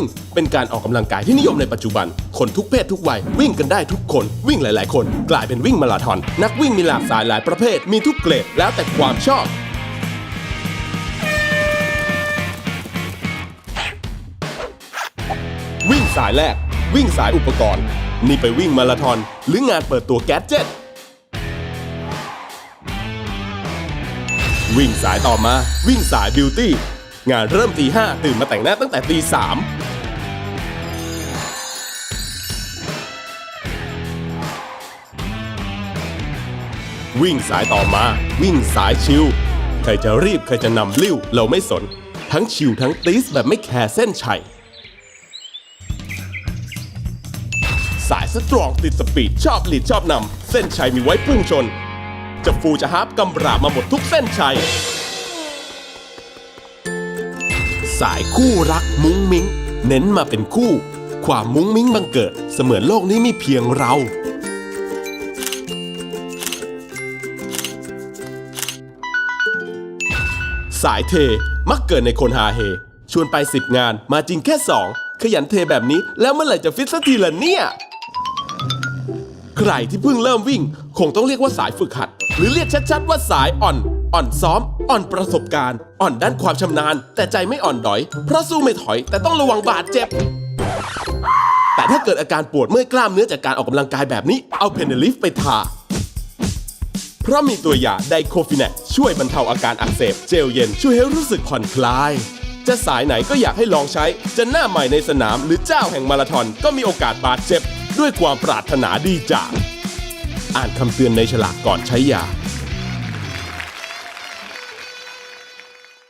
วิ่ง เป็นการออกกำลังกายที่นิยมในปัจจุบัน คนทุกเพศทุกวัย วิ่งกันได้ทุกคน วิ่งหลาย ๆ คน กลายเป็นวิ่งมาราธอน นักวิ่งมีหลากหลายหลายประเภท มีทุกเกรดแล้วแต่ความชอบวิ่งสายแรก วิ่งสายอุปกรณ์ นี่ไปวิ่งมาราธอนหรืองานเปิดตัวแก๊สเจ็ตวิ่งสายต่อมา วิ่งสายบิวตี้ งานเริ่มตีห้าตื่นมาแต่งหน้าตั้งแต่ตีสาม วิ่งสายต่อมา วิ่งสายชิลใครจะรีบ ใครจะนำลิ้ว เราไม่สน ทั้งชิลทั้งตีสแบบไม่แคร์เส้นชัย สายสตรองติดสปีด ชอบหลีดชอบนำ เส้นชัยมีไว้พุ่งชน จะฟูจะฮาร์ปกำราบมาหมดทุกเส้นชัย สายคู่รักมุ้งมิ้ง เน้นมาเป็นคู่ ความมุ้งมิ้งบังเกิด เสมือนโลกนี้มีเพียงเรา สายเท มักเกิดในคนฮาเฮ ชวนไปสิบงานมาจริงแค่สองขยันเทแบบนี้แล้วเมื่อไหร่จะฟิตสักทีล่ะเนี่ย ใครที่เพิ่งเริ่มวิ่ง คงต้องเรียกว่าสายฝึกหัด หรือเรียกชัดๆว่าสายอ่อน อ่อนซ้อม อ่อนประสบการณ์ อ่อนด้านความชำนาญ แต่ใจไม่อ่อนดอย เพราะสู้ไม่ถอย แต่ต้องระวังบาดเจ็บแต่ถ้าเกิดอาการปวดเมื่อยกล้ามเนื้อจากการออกกำลังกายแบบนี้ เอาเพนเนลิฟไปทา เพราะมีตัวยาไดโคฟินแนช่วยบรรเทาอาการอักเสบ เจลเย็นช่วยให้รู้สึกผ่อนคลาย จะสายไหนก็อยากให้ลองใช้ จะหน้าใหม่ในสนามหรือเจ้าแห่งมาราธอนก็มีโอกาสบาดเจ็บ ด้วยความปรารถนาดีจาก อ่านคำเตือนในฉลากก่อนใช้ยา